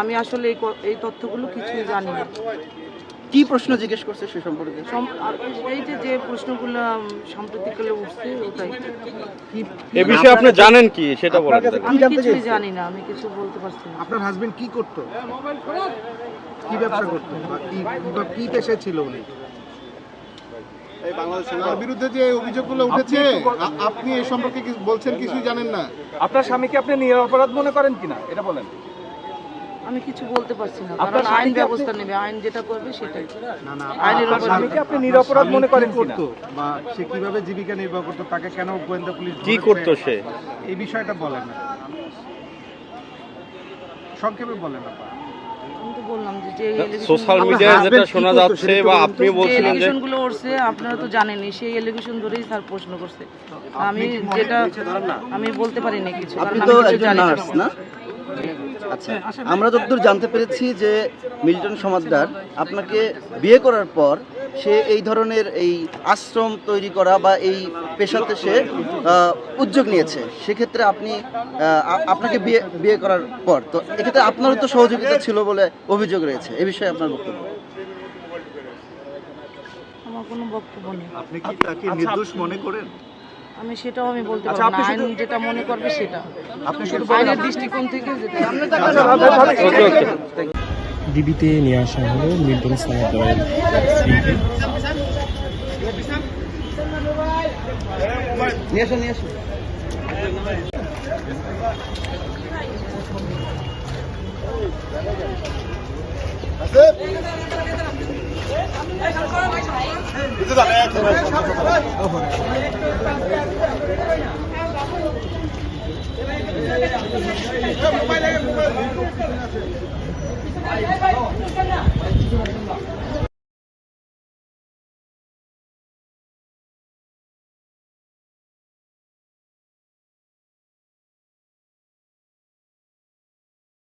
আমি আসলে এই তথ্যগুলো কিছুই জানি না। কি প্রশ্ন জিজ্ঞেস করছে সে সম্পর্কে? এই যে যে প্রশ্নগুলো সাম্প্রতিককালে উঠছে ওটাই। এ বিষয়ে আপনি জানেন কি? সেটা বলেন। কাছে। আমি কিছুই জানি না আমি কিছু বলতে পারছি না। আপনার হাজবেন্ড কি করতো? কি ব্যবসা করতো? বা কি কি পেশায় ছিল উনি? তার বিরুদ্ধে যে অভিযোগগুলো উঠেছে আপনি এই সম্পর্কে কিছু বলছেন কিছুই জানেন না। আপনার স্বামীকে আপনি নিরপরাধ মনে করেন কিনা? এটা বলেন। আমি কিছু বলতে পারছি না। আপনার কারণ আইন ব্যবস্থা নেবে আইন যেটা করবে সেটাই। না না আইনের স্বামীকে আপনি নিরপরাধ মনে করেন কি করতো বা সে কীভাবে জীবিকা নির্বাহ করতো তাকে কেন গোয়েন্দা পুলিশ কি? করতো সে? এই বিষয়টা বলেন না। সংক্ষেপে বলেন আপা। আমি বললাম যে যে সোশ্যাল মিডিয়ায় যেটা শোনা যাচ্ছে বা আপনি বলছিলেন যে এলিগেশনগুলো উঠছে আপনারা তো জানেনই সেই এলিগেশন ধরেই স্যার প্রশ্ন করছে। আমি যেটা আমি বলতে পারি না কিছু আপনি কারণ তো একজন জানি নার্স না? আচ্ছা আমরা যতদূর জানতে পেরেছি যে মিল্টন সমাজদার আপনাকে বিয়ে করার পর সে এই ধরনের এই আশ্রম তৈরি করা বা এই পেশাতে সে উদ্যোগ নিয়েছে। সেক্ষেত্রে আপনি আপনাকে বিয়ে বিয়ে করার পর তো এক্ষেত্রে আপনারও তো সহযোগিতা ছিল বলে অভিযোগ রয়েছে। এ বিষয়ে আপনার বক্তব্য। আমার কোনো বক্তব্য নেই। আপনি কি তাকে নির্দোষ মনে করেন? আমি সেটাও আমি বলতে পারব না। যেটা মনে করবে সেটা। আপনি শুধু বাইরের দৃষ্টিকোণ থেকে ডিবিতে নিয়ে আসা হলো মিল্টন সামার নিয়ে আসো নিয়ে আসো 这咋了？老婆。快点，快！